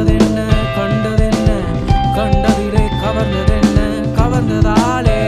கவர்ந்ததென்ன கண்டதென்ன? கண்டதிலே கவர்ந்ததென்ன? கவர்ந்ததாலே